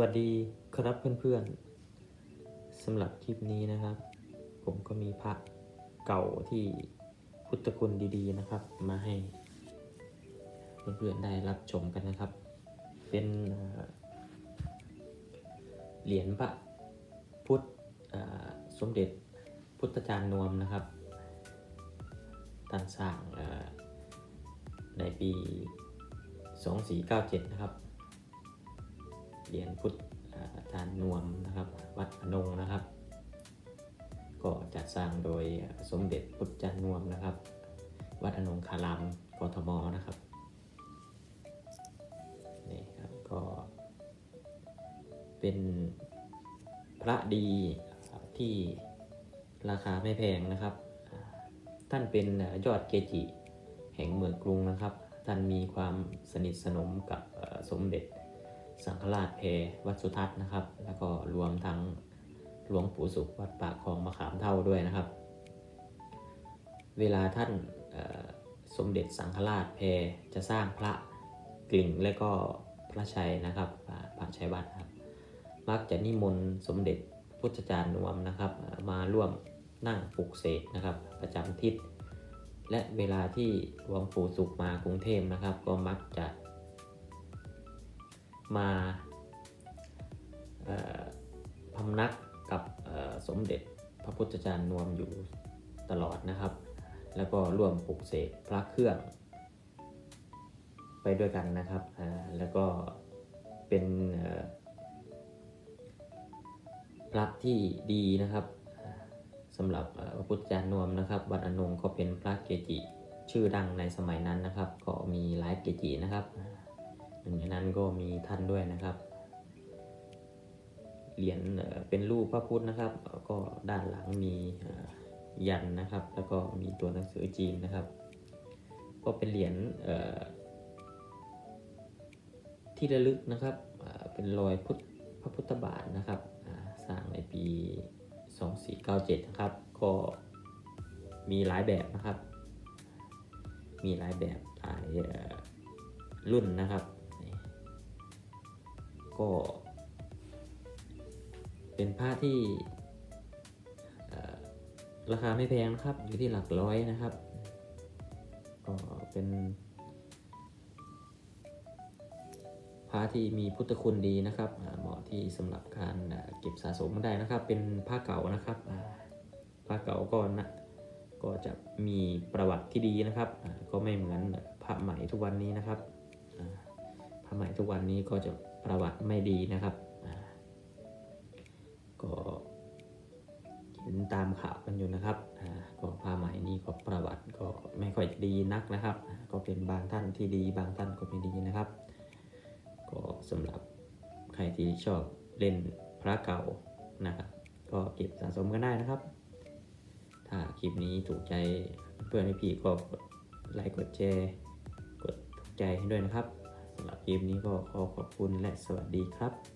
วัสดีครับเพื่อนๆสำหรับคลิปนี้นะครับ ผมก็มีพระเก่าที่พุทธคุณดีๆนะครับ มาให้เพื่อนๆได้รับชมกันนะครับ เป็นเหรียญพระพุทธสมเด็จพุทธจารย์นวมนะครับท่านสร้างเอ่อในปี 2497 นะครับียญพุทธอาจารย์นวมนะครับวัดอนงนะครับ ก็จัดสร้างโดยสมเด็จพุทธจารย์นวมนะครับ วัดอนงคารามกทมนะครับนี่ครับก็เป็นพระดีที่ราคาไม่แพงนะครับ ท่านเป็นยอดเกจิแห่งเมืองกรุงนะครับ ท่านมีความสนิทสนมกับสมเด็จ สังฆราชเพวัดสุทัศน์นะครับ แล้วก็รวมทั้งหลวงปู่สุขวัดปากคลองมะขามเท่าด้วยนะครับ เวลาท่านสมเด็จสังฆราชเพจะสร้างพระกลิ่งและก็พระชัยนะครับพระชัยวัดครับ มักจะนิมนต์สมเด็จพุทธจารย์นวมนะครับ มาร่วมนั่งปลุกเสกนะครับ ประจำทิศและเวลาที่หลวงปู่สุขมากรุงเทพนะครับ ก็มักจะ มาพำนักกับสมเด็จพระพุทธจารย์นวมอยู่ตลอดนะครับ แล้วก็ร่วมปลุกเสกพระเครื่อง ไปด้วยกันนะครับ แล้วก็เป็นพระที่ดีนะครับสำหรับพระพุทธจารย์นวมนะครับ วัดอนงก็เป็นพระเกจิชื่อดังในสมัยนั้นนะครับ ก็มีหลายเกจินะครับ หนึ่งในนั้นก็มีท่านด้วยนะครับ เหรียญเป็นรูปพระพุทธนะครับ ก็ด้านหลังมียันนะครับ แล้วก็มีตัวหนังสือจีนนะครับ ก็เป็นเหรียญที่ระลึกนะครับ เป็นรอยพุทธพระพุทธบาทนะครับ สร้างในปี 2497 นะครับ ก็มีหลายแบบนะครับ มีหลายแบบหลายรุ่นนะครับ ก็ เป็นผ้าที่ราคาไม่แพงนะครับ อยู่ที่หลักร้อยนะครับ ก็เป็นผ้าที่มีพุทธคุณดีนะครับ เหมาะที่สำหรับการเก็บสะสมได้นะครับ เป็นผ้าเก่านะครับผ้าเก่าก็นะก็จะมีประวัติที่ดีนะครับ ก็ไม่เหมือนผ้าใหม่ทุกวันนี้นะครับ หมทุกวันนี้ก็จะประวัติไม่ดีนะครับ ก็เห็นตามข่าวกันอยู่นะครับก็ผ้าไหมนี้ก็ประวัติก็ไม่ค่อยดีนักนะครับ ก็เป็นบางท่านที่ดีบางท่านก็ไม่ดีนะครับ ก็สำหรับใครที่ชอบเล่นพระเก่านะครับ ก็เก็บสะสมกันได้นะครับ ถ้าคลิปนี้ถูกใจเพื่อนพี่ก็กดไลค์กดแชร์กดถูกใจให้ด้วยนะครับำหรับคลิปนี้ก็ขอขอบคุณและสวัสดีครับ